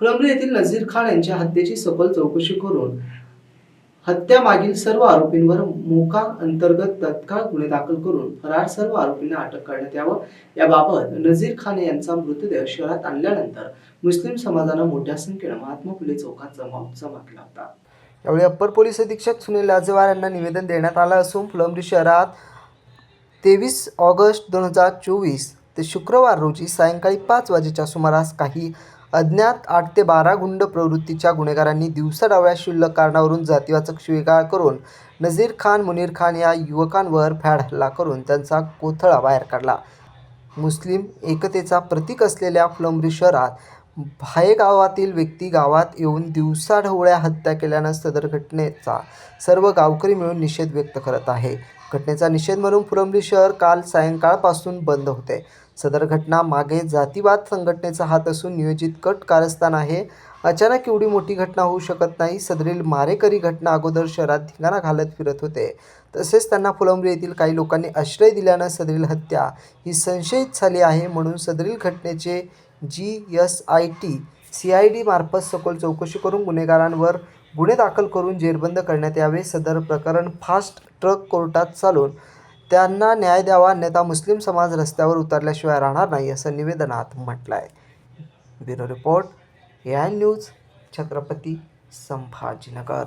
फुलंब्री येथील नझीर खान यांच्या हत्येची सखोल चौकशी करून हत्यामागील सर्व आरोपींवर मोका अंतर्गत तत्काळ गुन्हे दाखल करून फरार सर्व आरोपींना अटक करण्यात यावं. याबाबत नझीर खान यांचा मृतदेह शहरात आणल्यानंतर मुस्लिम समाजानं मोठ्या संख्येनं महात्मा फुले चौकात जमा जमा केला होता. यावेळी अप्पर पोलीस अधीक्षक सुनील लाजेवार यांना निवेदन देण्यात आलं असून फुलंब्री शहरात तेवीस ऑगस्ट दोन हजार चोवीस ते शुक्रवार रोजी सायंकाळी पाच वाजेच्या सुमारास काही अज्ञात आठ ते बारा गुंड प्रवृत्तीच्या गुन्हेगारांनी दिवसाढवळ्या क्षुल्लक कारणावरून जातीवाचक शिवीगाळ करून नझीर खान मुनीर खान या युवकांवर फॅड हल्ला करून त्यांचा कोथळा बाहेर काढला. मुस्लिम एकतेचा प्रतीक असलेल्या फुलंब्री शहरात भाये गावातील व्यक्ती गावात येऊन दिवसाढवळ्या हत्या केल्यानं सदर घटनेचा सर्व गावकरी मिळून निषेध व्यक्त करत आहे. घटनेचा निषेध म्हणून फुलंब्री शहर काल सायंकाळपासून बंद होते. सदर घटना मागे जातीवाद संघटनेचा हात असून नियोजित कट कारस्थान आहे. अचानक एवढी मोठी घटना होऊ शकत नाही. सदरील मारेकरी घटना अगोदर शहरात धिंगाणा घालत फिरत होते. तसेच त्यांना फुलंब्री येथील काही लोकांनी आश्रय दिल्यानं सदरील हत्या ही संशयित झाली आहे म्हणून सदरील घटनेचे जी S I T C I D मार्फत सखोल चौकशी करून गुन्हेगारांवर गुन्हे दाखल करून जेरबंद करण्यात यावे सदर प्रकरण फास्ट ट्रक कोर्टात चालून त्यांना न्याय द्यावा अन्यथा मुस्लिम समाज रस्त्यावर उतरल्याशिवाय राहणार नाही असं निवेदनात म्हटलं आहे ब्युरो रिपोर्ट या न्यूज छत्रपती संभाजीनगर.